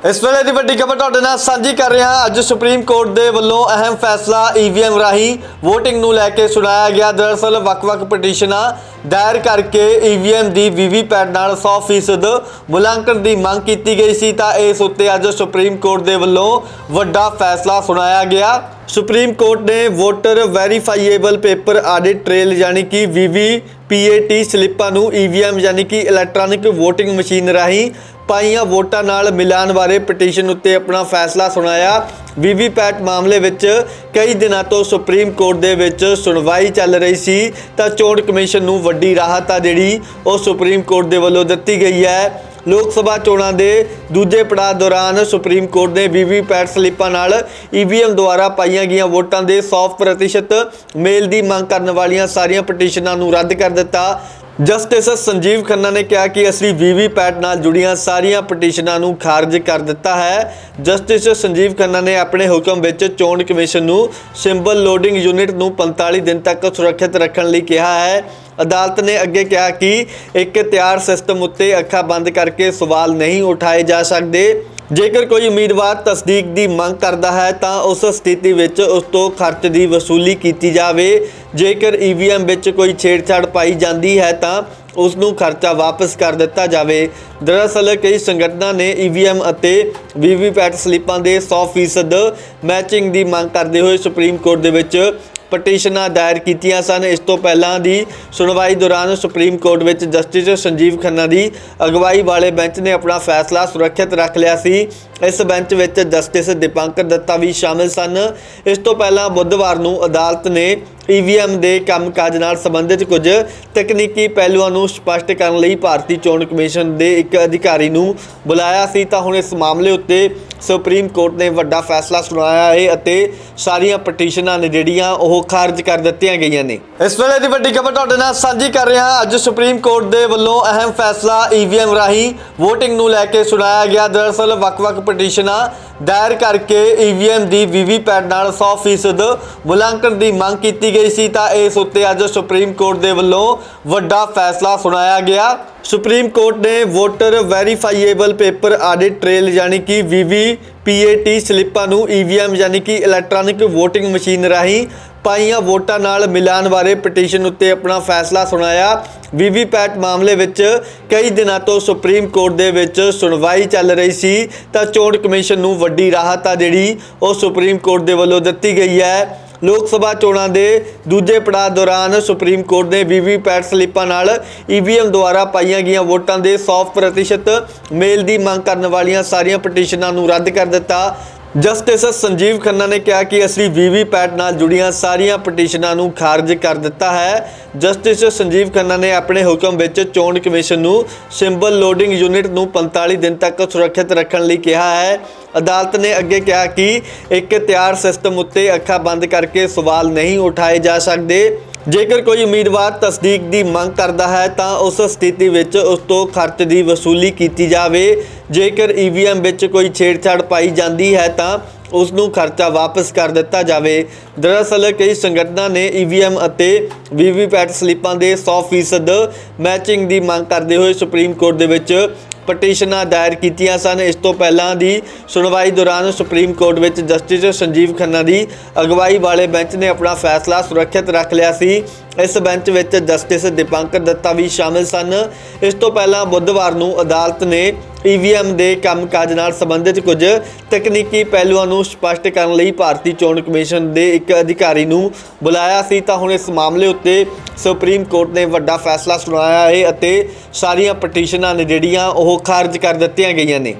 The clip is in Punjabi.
ਇਸ ਵੇਲੇ ਦੀ ਵੱਡੀ ਖਬਰ ਤੁਹਾਡੇ ਨਾਲ ਸਾਂਝੀ ਕਰ ਰਿਹਾ ਹਾਂ। ਅੱਜ ਸੁਪਰੀਮ ਕੋਰਟ ਦੇ ਵੱਲੋਂ ਅਹਿਮ ਫੈਸਲਾ ਈਵੀਐਮ ਰਾਹੀਂ VOTING ਨੂੰ ਲੈ ਕੇ ਸੁਣਾਇਆ ਗਿਆ। ਦਰਅਸਲ ਵੱਖ-ਵੱਖ ਪਟੀਸ਼ਨਾਂ ਦਾਇਰ ਕਰਕੇ ਈਵੀਐਮ ਦੀ ਵੀਵੀਪੈਟ ਨਾਲ 100% ਮੁਲਾਂਕਣ ਦੀ ਮੰਗ ਕੀਤੀ ਗਈ ਸੀ ਤਾਂ ਇਸ ਉੱਤੇ ਅੱਜ ਸੁਪਰੀਮ ਕੋਰਟ ਦੇ ਵੱਲੋਂ ਵੱਡਾ ਫੈਸਲਾ ਸੁਣਾਇਆ ਗਿਆ। ਸੁਪਰੀਮ ਕੋਰਟ ਨੇ voter verifiable paper audit trail ਯਾਨੀ ਕਿ ਵੀਵੀ ਪੀਏਟੀ ਸਲਿੱਪਾਂ ਨੂੰ ਈਵੀਐਮ ਯਾਨੀ ਕਿ ਇਲੈਕਟ੍ਰੋਨਿਕ VOTING ਮਸ਼ੀਨ ਰਾਹੀਂ ਪਾਈਆਂ ਵੋਟਾਂ ਨਾਲ ਮਿਲਾਨ ਬਾਰੇ ਪਟੀਸ਼ਨ ਉੱਤੇ ਆਪਣਾ ਫੈਸਲਾ ਸੁਣਾਇਆ। ਵੀਵੀਪੈਟ ਮਾਮਲੇ ਵਿੱਚ ਕਈ ਦਿਨਾਂ ਤੋਂ ਸੁਪਰੀਮ ਕੋਰਟ ਦੇ ਵਿੱਚ ਸੁਣਵਾਈ ਚੱਲ ਰਹੀ ਸੀ, ਤਾਂ ਚੋਣ ਕਮਿਸ਼ਨ ਨੂੰ ਵੱਡੀ ਰਾਹਤ ਆ ਜਿਹੜੀ ਉਹ ਸੁਪਰੀਮ ਕੋਰਟ ਦੇ ਵੱਲੋਂ ਦਿੱਤੀ ਗਈ ਹੈ। ਲੋਕ ਸਭਾ ਚੋਣਾਂ ਦੇ ਦੂਜੇ ਪੜਾਅ ਦੌਰਾਨ ਸੁਪਰੀਮ ਕੋਰਟ ਨੇ ਵੀਵੀਪੈਟ ਸਲਿੱਪਾਂ ਨਾਲ ਈਵੀਐਮ ਦੁਆਰਾ ਪਾਈਆਂ ਗਈਆਂ ਵੋਟਾਂ ਦੇ 100% ਮੇਲ ਦੀ ਮੰਗ ਕਰਨ ਵਾਲੀਆਂ ਸਾਰੀਆਂ ਪਟੀਸ਼ਨਾਂ ਨੂੰ ਰੱਦ ਕਰ ਦਿੱਤਾ। ਜਸਟਿਸ ਸੰਜੀਵ ਖੰਨਾ ਨੇ ਕਿਹਾ ਕਿ ਅਸੀਂ ਵੀਵੀਪੈਟ ਨਾਲ ਜੁੜੀਆਂ ਸਾਰੀਆਂ ਪਟੀਸ਼ਨਾਂ ਨੂੰ ਖਾਰਜ ਕਰ ਦਿੱਤਾ ਹੈ। ਜਸਟਿਸ ਸੰਜੀਵ ਖੰਨਾ ਨੇ ਆਪਣੇ ਹੁਕਮ ਵਿੱਚ ਚੋਣ ਕਮਿਸ਼ਨ ਨੂੰ ਸਿੰਬਲ ਲੋਡਿੰਗ ਯੂਨਿਟ ਨੂੰ 45 ਦਿਨ ਤੱਕ ਸੁਰੱਖਿਅਤ ਰੱਖਣ ਲਈ ਕਿਹਾ ਹੈ। ਅਦਾਲਤ ਨੇ ਅੱਗੇ ਕਿਹਾ ਕਿ ਇੱਕ ਤਿਆਰ ਸਿਸਟਮ ਉੱਤੇ ਅੱਖਾਂ ਬੰਦ ਕਰਕੇ ਸਵਾਲ ਨਹੀਂ ਉਠਾਏ ਜਾ ਸਕਦੇ। ਜੇਕਰ ਕੋਈ ਉਮੀਦਵਾਰ ਤਸਦੀਕ ਦੀ ਮੰਗ ਕਰਦਾ ਹੈ ਤਾਂ ਉਸ ਸਥਿਤੀ ਵਿੱਚ ਉਸ ਤੋਂ ਖਰਚ ਦੀ ਵਸੂਲੀ ਕੀਤੀ ਜਾਵੇ। ਜੇਕਰ ਈਵੀਐਮ ਵਿੱਚ ਕੋਈ ਛੇੜਛਾੜ ਪਾਈ ਜਾਂਦੀ ਹੈ ਤਾਂ ਉਸ ਨੂੰ ਖਰਚਾ ਵਾਪਸ ਕਰ ਦਿੱਤਾ ਜਾਵੇ। ਦਰਅਸਲ ਕਈ ਸੰਗਠਨਾਂ ਨੇ ਈਵੀਐਮ ਅਤੇ ਵੀਵੀਪੈਟ ਸਲਿੱਪਾਂ ਦੇ 100% ਮੈਚਿੰਗ ਦੀ ਮੰਗ ਕਰਦੇ ਹੋਏ ਸੁਪਰੀਮ ਕੋਰਟ ਦੇ ਵਿੱਚ ਪਟੀਸ਼ਨਾਂ ਦਾਇਰ ਕੀਤੀਆਂ ਸਨ। ਇਸ ਤੋਂ ਪਹਿਲਾਂ ਦੀ ਸੁਣਵਾਈ ਦੌਰਾਨ ਸੁਪਰੀਮ ਕੋਰਟ ਵਿੱਚ ਜਸਟਿਸ ਸੰਜੀਵ ਖੰਨਾ ਦੀ ਅਗਵਾਈ ਵਾਲੇ ਬੈਂਚ ਨੇ ਆਪਣਾ ਫੈਸਲਾ ਸੁਰੱਖਿਅਤ ਰੱਖ ਲਿਆ ਸੀ। ਇਸ ਬੈਂਚ ਵਿੱਚ ਜਸਟਿਸ ਦੀਪੰਕਰ ਦੱਤਾ ਵੀ ਸ਼ਾਮਿਲ ਸਨ। ਇਸ ਤੋਂ ਪਹਿਲਾਂ ਬੁੱਧਵਾਰ ਨੂੰ ਅਦਾਲਤ ਨੇ ਈਵੀਐਮ ਦੇ ਕੰਮਕਾਜ ਨਾਲ ਸੰਬੰਧਿਤ ਕੁਝ ਤਕਨੀਕੀ ਪਹਿਲੂਆਂ ਨੂੰ ਸਪਸ਼ਟ ਕਰਨ ਲਈ ਭਾਰਤੀ ਚੋਣ ਕਮਿਸ਼ਨ ਦੇ ਇੱਕ ਅਧਿਕਾਰੀ ਨੂੰ ਬੁਲਾਇਆ ਸੀ। ਤਾਂ ਹੁਣ ਇਸ ਮਾਮਲੇ ਉੱਤੇ ਸੁਪਰੀਮ ਕੋਰਟ ਨੇ ਵੱਡਾ ਫੈਸਲਾ ਸੁਣਾਇਆ ਹੈ ਅਤੇ ਸਾਰੀਆਂ ਪਟੀਸ਼ਨਾਂ ਨੇ ਜਿਹੜੀਆਂ ਉਹ ਖਾਰਜ ਕਰ ਦਿੱਤੀਆਂ ਗਈਆਂ ਨੇ। ਇਸ ਵੇਲੇ ਦੀ ਵੱਡੀ ਖਬਰ ਤੁਹਾਡੇ ਨਾਲ ਸਾਂਝੀ ਕਰ ਰਿਹਾ ਹਾਂ। ਅੱਜ ਸੁਪਰੀਮ ਕੋਰਟ ਦੇ ਵੱਲੋਂ ਅਹਿਮ ਫੈਸਲਾ ਈਵੀਐਮ ਰਾਹੀਂ VOTING ਨੂੰ ਲੈ ਕੇ ਸੁਣਾਇਆ ਗਿਆ। ਦਰਅਸਲ ਵੱਖ-ਵੱਖ ਪਟੀਸ਼ਨਾਂ ਦਾਇਰ ਕਰਕੇ ਈਵੀਐਮ ਦੀ ਵੀਵੀਪੈਟ ਨਾਲ 100% ਮੁਲਾਂਕਣ ਦੀ ਮੰਗ ਕੀਤੀ ਗਈ ਸੀ, ਤਾਂ ਇਸ ਉੱਤੇ ਅੱਜ ਸੁਪਰੀਮ ਕੋਰਟ ਦੇ ਵੱਲੋਂ ਵੱਡਾ ਫੈਸਲਾ ਸੁਣਾਇਆ ਗਿਆ। ਸੁਪਰੀਮ ਕੋਰਟ ਨੇ voter verifiable paper audit trail ਯਾਨੀ ਕਿ ਵੀਵੀ ਪੀਏਟੀ ਸਲਿੱਪਾਂ ਨੂੰ ਈਵੀਐਮ ਯਾਨੀ ਕਿ ਇਲੈਕਟ੍ਰੋਨਿਕ VOTING ਮਸ਼ੀਨ ਰਾਹੀਂ ਪਾਈਆਂ ਵੋਟਾਂ ਨਾਲ ਮਿਲਾਨ ਬਾਰੇ ਪਟੀਸ਼ਨ ਉੱਤੇ ਆਪਣਾ ਫੈਸਲਾ ਸੁਣਾਇਆ। ਵੀਵੀਪੈਟ ਮਾਮਲੇ ਵਿੱਚ ਕਈ ਦਿਨਾਂ ਤੋਂ ਸੁਪਰੀਮ ਕੋਰਟ ਦੇ ਵਿੱਚ ਸੁਣਵਾਈ ਚੱਲ ਰਹੀ ਸੀ, ਤਾਂ ਚੋਣ ਕਮਿਸ਼ਨ ਨੂੰ ਵੱਡੀ ਰਾਹਤ ਆ ਜਿਹੜੀ ਉਹ ਸੁਪਰੀਮ ਕੋਰਟ ਦੇ ਵੱਲੋਂ ਦਿੱਤੀ ਗਈ ਹੈ। ਲੋਕ ਸਭਾ ਚੋਣਾਂ ਦੇ ਦੂਜੇ ਪੜਾਅ ਦੌਰਾਨ ਸੁਪਰੀਮ ਕੋਰਟ ਨੇ ਵੀਵੀਪੈਟ ਸਲਿੱਪਾਂ ਨਾਲ ਈਵੀਐਮ ਦੁਆਰਾ ਪਾਈਆਂ ਗਈਆਂ ਵੋਟਾਂ ਦੇ 100% ਮੇਲ ਦੀ ਮੰਗ ਕਰਨ ਵਾਲੀਆਂ ਸਾਰੀਆਂ ਪਟੀਸ਼ਨਾਂ ਨੂੰ ਰੱਦ ਕਰ ਦਿੱਤਾ। ਜਸਟਿਸ ਸੰਜੀਵ ਖੰਨਾ ਨੇ ਕਿਹਾ ਕਿ ਅਸੀਂ ਵੀਵੀਪੈਟ ਨਾਲ ਜੁੜੀਆਂ ਸਾਰੀਆਂ ਪਟੀਸ਼ਨਾਂ ਨੂੰ ਖਾਰਜ ਕਰ ਦਿੱਤਾ ਹੈ। ਜਸਟਿਸ ਸੰਜੀਵ ਖੰਨਾ ਨੇ ਆਪਣੇ ਹੁਕਮ ਵਿੱਚ ਚੋਣ ਕਮਿਸ਼ਨ ਨੂੰ ਸਿੰਬਲ ਲੋਡਿੰਗ ਯੂਨਿਟ ਨੂੰ 45 ਦਿਨ ਤੱਕ ਸੁਰੱਖਿਅਤ ਰੱਖਣ ਲਈ ਕਿਹਾ ਹੈ। ਅਦਾਲਤ ਨੇ ਅੱਗੇ ਕਿਹਾ ਕਿ ਇੱਕ ਤਿਆਰ ਸਿਸਟਮ ਉੱਤੇ ਅੱਖਾਂ ਬੰਦ ਕਰਕੇ ਸਵਾਲ ਨਹੀਂ ਉਠਾਏ ਜਾ ਸਕਦੇ। ਜੇਕਰ ਕੋਈ ਉਮੀਦਵਾਰ ਤਸਦੀਕ ਦੀ ਮੰਗ ਕਰਦਾ ਹੈ ਤਾਂ ਉਸ ਸਥਿਤੀ ਵਿੱਚ ਉਸ ਤੋਂ ਖਰਚ ਦੀ ਵਸੂਲੀ ਕੀਤੀ ਜਾਵੇ। ਜੇਕਰ ਈਵੀਐਮ ਵਿੱਚ ਕੋਈ ਛੇੜਛਾੜ ਪਾਈ ਜਾਂਦੀ ਹੈ ਤਾਂ ਉਸ ਨੂੰ ਖਰਚਾ ਵਾਪਸ ਕਰ ਦਿੱਤਾ ਜਾਵੇ। ਦਰਅਸਲ ਕਈ ਸੰਗਠਨਾਂ ਨੇ ਈਵੀਐਮ ਅਤੇ ਵੀਵੀਪੈਟ ਸਲਿੱਪਾਂ ਦੇ 100% ਮੈਚਿੰਗ ਦੀ ਮੰਗ ਕਰਦੇ ਹੋਏ ਸੁਪਰੀਮ ਕੋਰਟ ਦੇ ਵਿੱਚ ਪਟੀਸ਼ਨਾਂ ਦਾਇਰ ਕੀਤੀਆਂ ਸਨ। ਇਸ ਤੋਂ ਪਹਿਲਾਂ ਦੀ ਸੁਣਵਾਈ ਦੌਰਾਨ ਸੁਪਰੀਮ ਕੋਰਟ ਵਿੱਚ ਜਸਟਿਸ ਸੰਜੀਵ ਖੰਨਾ ਦੀ ਅਗਵਾਈ ਵਾਲੇ ਬੈਂਚ ਨੇ ਆਪਣਾ ਫੈਸਲਾ ਸੁਰੱਖਿਅਤ ਰੱਖ ਲਿਆ ਸੀ। ਇਸ ਬੈਂਚ ਵਿੱਚ ਜਸਟਿਸ ਦੀਪੰਕਰ ਦੱਤਾ ਵੀ ਸ਼ਾਮਿਲ ਸਨ। ਇਸ ਤੋਂ ਪਹਿਲਾਂ ਬੁੱਧਵਾਰ ਨੂੰ ਅਦਾਲਤ ਨੇ ਈਵੀਐਮ ਦੇ ਕੰਮਕਾਜ ਨਾਲ ਸੰਬੰਧਿਤ ਕੁਝ ਤਕਨੀਕੀ ਪਹਿਲੂਆਂ ਨੂੰ ਸਪਸ਼ਟ ਕਰਨ ਲਈ ਭਾਰਤੀ ਚੋਣ ਕਮਿਸ਼ਨ ਦੇ ਇੱਕ ਅਧਿਕਾਰੀ ਨੂੰ ਬੁਲਾਇਆ ਸੀ। ਤਾਂ ਹੁਣ ਇਸ ਮਾਮਲੇ ਉੱਤੇ ਸੁਪਰੀਮ ਕੋਰਟ ਨੇ ਵੱਡਾ ਫੈਸਲਾ ਸੁਣਾਇਆ ਹੈ ਅਤੇ ਸਾਰੀਆਂ ਪਟੀਸ਼ਨਾਂ ਨੇ ਜਿਹੜੀਆਂ ਉਹ ਉਹ ਖਾਰਜ ਕਰ ਦਿੱਤੀਆਂ ਗਈਆਂ ਨੇ।